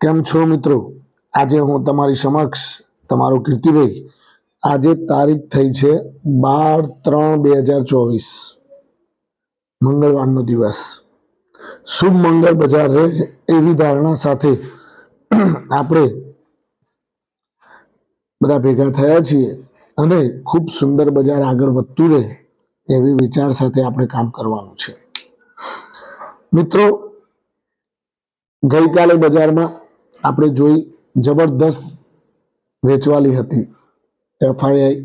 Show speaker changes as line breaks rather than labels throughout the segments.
કેમ છો મિત્રો? આજે હું તમારી સમક્ષ, તમારો કીર્તિભાઈ, આજે તારીખ થઈ છે બાર ત્રણ બે હજાર ચોવીસ. મંગળવારનો દિવસ. શુભ મંગળ બજાર રહે એવી ધારણા સાથે આપણે બધા ભેગા થયા છીએ અને ખૂબ સુંદર બજાર આગળ વધતું રહે એવી વિચાર સાથે આપણે કામ કરવાનું છે. મિત્રો, ગઈકાલે બજારમાં આપણે જોઈ જબરદસ્ત વેચવાલી હતી. એફઆઈઆઈ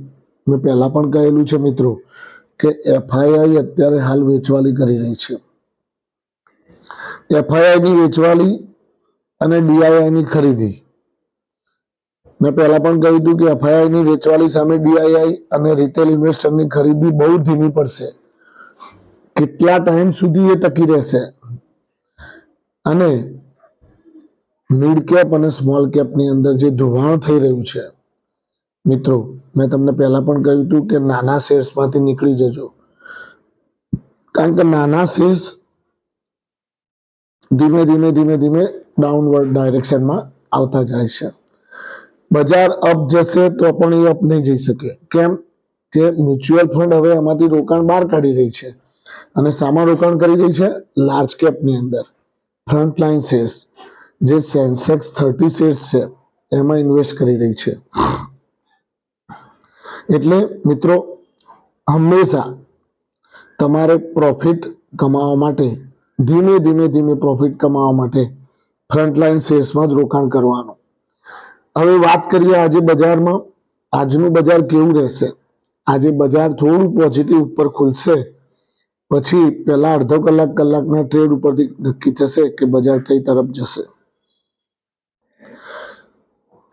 મેં પહેલા પણ કહેલું છે મિત્રો કે એફઆઈઆઈ અત્યારે હાલ વેચવાલી કરી રહી છે. એફઆઈઆઈની વેચવાલી અને ડીઆઈઆઈની ખરીદી. મેં પહેલા પણ કહ્યું હતું કે એફઆઈઆઈની વેચવાલી સામે ડીઆઈઆઈ અને રિટેલ ઇન્વેસ્ટરની ખરીદી બહુ ધીમી પડશે. કેટલા ટાઈમ સુધી એ ટકી રહેશે? અને મિડ કેપ અને સ્મોલ કેપની અંદર જે ધોવાણ થઈ રહ્યું છે, મિત્રો, મેં તમને પહેલાં પણ કહ્યું હતું કે નાના શેર્સમાંથી નીકળી જજો. કારણ કે નાના શેર્સ ધીમે ધીમે ધીમે ધીમે ડાઉનવર્ડ ડાયરેક્શનમાં આવતા જાય છે. બજાર અપ જશે તો પણ એ અપ નહીં જઈ શકે. કેમ કે મ્યુચ્યુઅલ ફંડ હવે એમાંથી રોકાણ બહાર કાઢી રહી છે અને સામા રોકાણ કરી રહી છે લાર્જ કેપની અંદર. ફ્રન્ટ લાઇન શેર્સ જે સેન્સેક્સ થર્ટી શેર્સ છે, એમાં ઇન્વેસ્ટ કરી રહી છે. એટલે મિત્રો, હંમેશા તમારે પ્રોફિટ કમાવા માટે, ધીમે ધીમે ધીમે પ્રોફિટ કમાવા માટે ફ્રન્ટલાઇન શેર્સમાં જ રોકાણ કરવાનું. હવે વાત કરીએ આજે બજારમાં, આજનું બજાર કેવું રહેશે? આજે બજાર થોડું પોઝિટિવ ઉપર ખુલશે, પછી પહેલા અડધો કલાક કલાકના ટ્રેડ ઉપરથી નક્કી થશે કે બજાર કઈ તરફ જશે.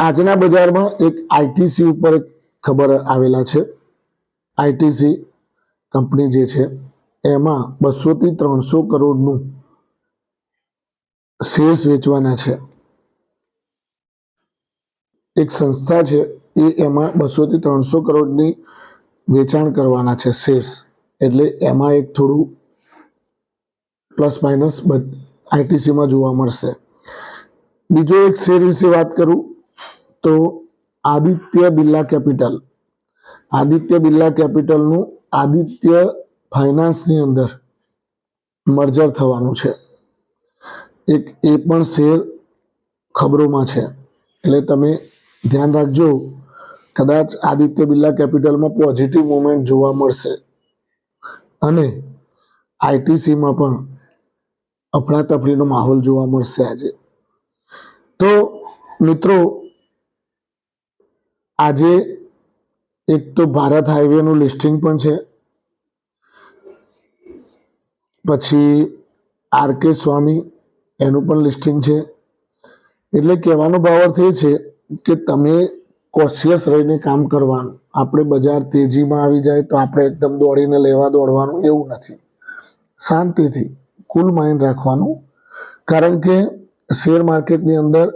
આજના બજારમાં એક આઈટીસી ઉપર ખબર આવેલા છે. આઈટીસી કંપની જે છે, એમાં બસોથી ત્રણસો કરોડનું શેર્સ વેચવાના છે. એક સંસ્થા છે, એ એમાં બસોથી ત્રણસો કરોડની વેચાણ કરવાના છે શેર્સ એટલે એમાં એક થોડું પ્લસ માઇનસ આઈટીસીમાં જોવા મળશે. બીજો એક શેર વિશે વાત કરું. તો આદિત્ય બિરલા કેપિટલ. આદિત્ય બિરલા કેપિટલનું આદિત્ય ફાઇનાન્સની અંદર મર્જર થવાનું છે. એક એ પણ શેર ખબરોમાં છે. એટલે તમે ધ્યાન રાખજો, કદાચ આદિત્ય બિરલા કેપિટલમાં પોઝિટિવ મુવમેન્ટ જોવા મળશે. અને આઈટીસીમાં પણ અફડાતફડીનો માહોલ જોવા મળશે આજે. તો મિત્રો આજે એક તો ભારત હાઈવેનું લિસ્ટિંગ પણ છે. પછી આર કે સ્વામી એનું પણ લિસ્ટિંગ છે. એટલે કહેવાનો ભાવ અર્થ એ છે કે તમે કોશિયસ રહીને કામ કરવાનું. આપણે બજાર તેજીમાં આવી જાય તો આપણે એકદમ દોડીને લેવા દોડવાનું એવું નથી. શાંતિથી કુલ માઇન્ડ રાખવાનું. કારણ કે શેર માર્કેટની અંદર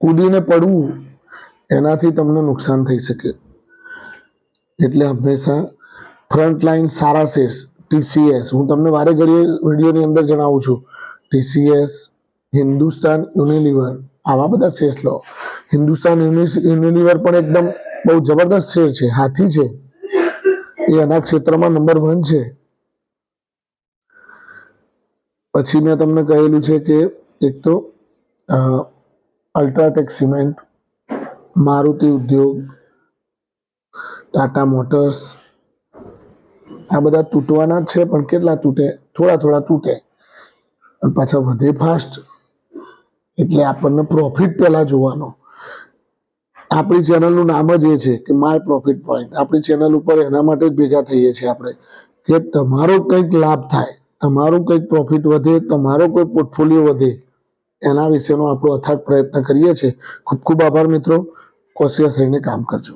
કૂદીને પડવું એનાથી તમને નુકસાન થઈ શકે. એટલે હંમેશા ફ્રન્ટ લાઇન સારા શેર્સ ટીસીએસ હું તમને વારે ઘડીએ વિડીયોની અંદર જણાવું છું. ટીસીએસ હિન્દુસ્તાન યુનિલિવર, આવા બધા શેર્સ લો. હિન્દુસ્તાન યુનિલિવર પણ એકદમ બહુ જબરદસ્ત શેર છે, હાથી છે. એ એના ક્ષેત્રમાં નંબર વન છે. પછી મેં તમને કહેલું છે કે એક તો અલ્ટ્રાટેક સિમેન્ટ મારુતિ ઉદ્યોગ, ટાટા મોટર્સ, આ બધા તૂટવાના છે, પણ કેટલા તૂટે? થોડા થોડા તૂટે. પાછા વધે ફાસ્ટ એટલે આપણને પ્રોફિટ પહેલા જોવાનો. આપણી ચેનલનું નામ જ એ છે કે માય પ્રોફિટ પોઈન્ટ આપણી ચેનલ ઉપર એના માટે જ ભેગા થઈએ છીએ આપણે. કે તમારો કંઈક લાભ થાય, તમારું કંઈક પ્રોફિટ વધે, તમારો કોઈ પોર્ટફોલિયો વધે, એના વિશેનો આપણો અથાગ પ્રયત્ન કરીએ છીએ. ખૂબ ખૂબ આભાર મિત્રો. કોશિયસ રહીને કામ કરજો.